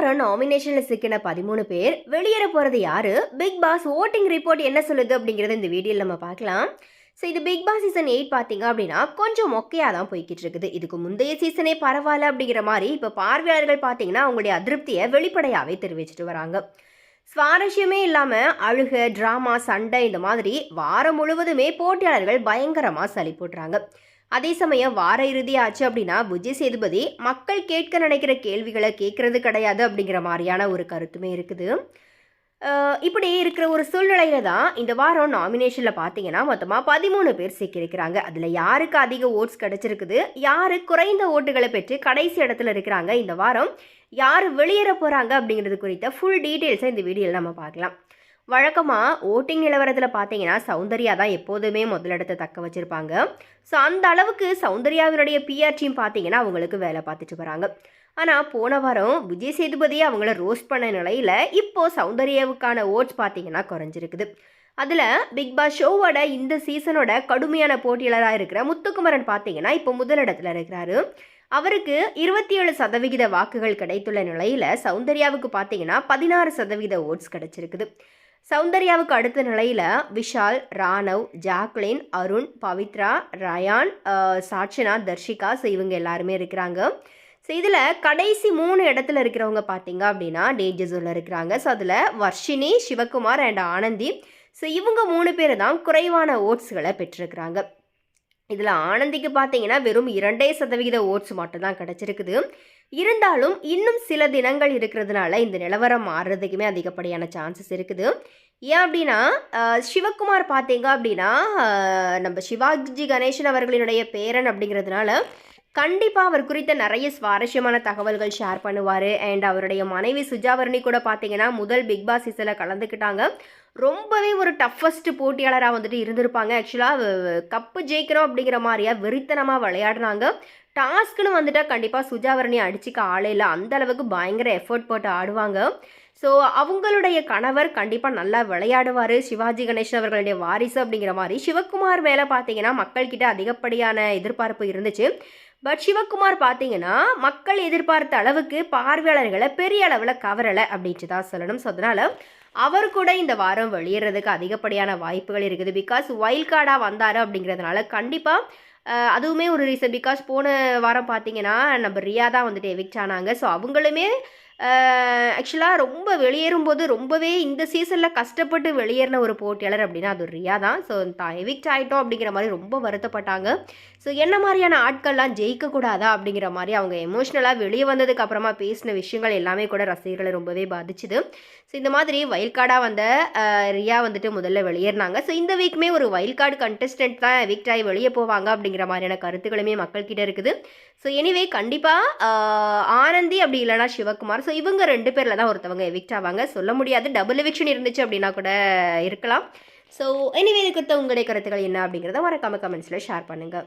வாரம் நாமினேஷன்ல சிக்கின பதிமூணு பேர் வெளியேற போறது யாரு? பிக் பாஸ் ஓட்டிங் ரிப்போர்ட் என்ன சொல்லுது அப்படிங்கறத இந்த வீடியோல நம்ம பார்க்கலாம். ஸோ இது பிக் பாஸ் சீசன் எயிட் பார்த்தீங்க அப்படின்னா கொஞ்சம் மொக்கையாக தான் போய்கிட்டு இருக்குது. இதுக்கு முந்தைய சீசனே பரவாயில்ல அப்படிங்கிற மாதிரி இப்போ பார்வையாளர்கள் பார்த்தீங்கன்னா அவங்களுடைய அதிருப்தியை வெளிப்படையாகவே தெரிவிச்சிட்டு வராங்க. சுவாரஸ்யமே இல்லாமல் அழுக ட்ராமா சண்டை இந்த மாதிரி வாரம் முழுவதுமே போட்டியாளர்கள் பயங்கரமாக சளி போட்டுறாங்க. அதே சமயம் வார இறுதி ஆச்சு அப்படின்னா விஜய் சேதுபதி மக்கள் கேட்க நினைக்கிற கேள்விகளை கேட்கறது கிடையாது அப்படிங்கிற மாதிரியான ஒரு கருத்துமே இருக்குது. இப்படி இருக்கிற ஒரு சூழ்நிலையில தான் இந்த வாரம் நாமினேஷனில் பார்த்தீங்கன்னா மொத்தமாக பதிமூணு பேர் சிக்கியிருக்கிறாங்க. அதில் யாருக்கு அதிக ஓட்ஸ் கிடைச்சிருக்குது? யாரு குறைந்த ஓட்டுகளை பெற்று கடைசி இடத்துல இருக்கிறாங்க? இந்த வாரம் யார் வெளியேற போகிறாங்க அப்படிங்கிறது குறித்த ஃபுல் டீட்டெயில்ஸை இந்த வீடியோவில் நம்ம பார்க்கலாம். வழக்கமாக ஓட்டிங் நிலவரத்தில் பார்த்தீங்கன்னா சௌந்தர்யா தான் எப்போதுமே முதலிடத்தை தக்க வச்சுருப்பாங்க. ஸோ அந்த அளவுக்கு சௌந்தர்யாவினுடைய பிஆர் டீம் பார்த்தீங்கன்னா அவங்களுக்கு வேலை பார்த்துட்டு வராங்க. ஆனால் போன வாரம் விஜய் சேதுபதியை அவங்கள ரோஸ்ட் பண்ண நிலையில் இப்போது சௌந்தர்யாவுக்கான ஓட்ஸ் பார்த்தீங்கன்னா குறைஞ்சிருக்குது. அதில் பிக் பாஸ் ஷோவோட இந்த சீசனோட கடுமையான போட்டியாளராக இருக்கிற முத்துக்குமரன் பார்த்தீங்கன்னா இப்போ முதலிடத்தில் இருக்கிறாரு. அவருக்கு இருபத்தி ஏழு சதவிகித வாக்குகள் கிடைத்துள்ள நிலையில் சௌந்தர்யாவுக்கு பார்த்தீங்கன்னா பதினாறு சதவீத ஓட்ஸ் கிடைச்சிருக்குது. சௌந்தர்யாவுக்கு அடுத்த நிலையில் விஷால் ராணவ் ஜாக்லின் அருண் பவித்ரா ரயான் சாட்சனா தர்ஷிகா ஸோ இவங்க எல்லாருமே இருக்கிறாங்க. ஸோ இதில் கடைசி மூணு இடத்துல இருக்கிறவங்க பார்த்தீங்க அப்படின்னா டேஞ்சர் ஜோனில் இருக்கிறாங்க. ஸோ அதில் வர்ஷினி சிவகுமார் அண்ட் ஆனந்தி. ஸோ இவங்க மூணு பேர் தான் குறைவான ஓட்ஸ்களை பெற்றிருக்கிறாங்க. இதில் ஆனந்திக்கு பார்த்தீங்கன்னா வெறும் இரண்டே சதவிகித ஓட்ஸ் மட்டும் தான் கிடச்சிருக்குது. இருந்தாலும் இன்னும் சில தினங்கள் இருக்கிறதுனால இந்த நிலவரம் மாறுறதுக்குமே அதிகப்படியான சான்சஸ் இருக்குது. ஏன் அப்படின்னா சிவகுமார் பார்த்தீங்க அப்படின்னா நம்ம சிவாஜி கணேசன் அவர்களினுடைய பேரன் அப்படிங்கிறதுனால கண்டிப்பாக அவர் குறித்த நிறைய சுவாரஸ்யமான தகவல்கள் ஷேர் பண்ணுவார். அண்ட் அவருடைய மனைவி சுஜாவரணி கூட பார்த்தீங்கன்னா முதல் பிக் பாஸ் சீசனில் கலந்துக்கிட்டாங்க. ரொம்பவே ஒரு டஃபஸ்ட் போட்டியாளராக வந்துட்டு இருந்திருப்பாங்க. ஆக்சுவலாக கப்பு ஜெயிக்கிறோம் அப்படிங்கிற மாதிரியா வெறித்தனமாக விளையாடுனாங்க. டாஸ்க்குன்னு வந்துட்டால் கண்டிப்பாக சுஜாவரணி அடிச்சுக்க ஆளே இல்லை. அந்த அளவுக்கு பயங்கர எஃபோர்ட் போட்டு ஆடுவாங்க. ஸோ அவங்களுடைய கணவர் கண்டிப்பாக நல்லா விளையாடுவார். சிவாஜி கணேசன் அவர்களுடைய வாரிசு அப்படிங்கிற மாதிரி. சிவகுமார் மேலே பார்த்தீங்கன்னா மக்கள்கிட்ட அதிகப்படியான எதிர்பார்ப்பு இருந்துச்சு. பட் சிவகுமார் பார்த்தீங்கன்னா மக்கள் எதிர்பார்த்த அளவுக்கு பார்வையாளர்களை பெரிய அளவில் கவரலை அப்படின்ட்டு தான் சொல்லணும். ஸோ அதனால் அவர் கூட இந்த வாரம் வெளியேறதுக்கு அதிகப்படியான வாய்ப்புகள் இருக்குது. பிகாஸ் வைல்ட் கார்டாக வந்தார் அப்படிங்கிறதுனால கண்டிப்பாக அதுவுமே ஒரு ரீசன் பிகாஸ் போன வாரம் பார்த்தீங்கன்னா நம்ம ரியா தான் வந்துட்டு எவிக்ட் ஆனாங்க. ஸோ அவங்களுமே ஆக்சுவலாக ரொம்ப வெளியேறும்போது ரொம்பவே இந்த சீசனில் கஷ்டப்பட்டு வெளியேறின ஒரு போட்டியாளர் அப்படின்னா அது ரியா தான். ஸோ தான் எவிக்ட் ஆகிட்டோம் அப்படிங்கிற மாதிரி ரொம்ப வருத்தப்பட்டாங்க. ஸோ என்ன மாதிரியான ஆட்கள்லாம் ஜெயிக்கக்கூடாதா அப்படிங்கிற மாதிரி அவங்க எமோஷ்னலாக வெளியே வந்ததுக்கு அப்புறமா பேசின விஷயங்கள் எல்லாமே கூட ரசிகர்களை ரொம்பவே பாதிச்சுது. ஸோ இந்த மாதிரி வைல்ட் கார்டாக வந்த ரியா வந்துட்டு முதல்ல வெளியேறினாங்க. ஸோ இந்த வீக்குமே ஒரு வைல்ட் கார்டு கண்டஸ்டன்ட் தான் எவிக்ட் ஆகி வெளியே போவாங்க அப்படிங்கிற மாதிரியான கருத்துக்களுமே மக்கள்கிட்ட இருக்குது. ஸோ எனிவே கண்டிப்பாக ஆனந்தி அப்படி இல்லைனா சிவகுமார். ஸோ ஸோ இவங்க ரெண்டு பேரில் தான் ஒருத்தவங்க எவிக்ட் ஆவாங்க. சொல்ல முடியாது. டபுள் எவிக்ஷன் இருந்துச்சு அப்படின்னா கூட இருக்கலாம். ஸோ எனிவே இது குறித்த உங்களுடைய கருத்துக்கள் என்ன அப்படிங்கிறத மறக்காம கமெண்ட்ஸில் ஷேர் பண்ணுங்கள்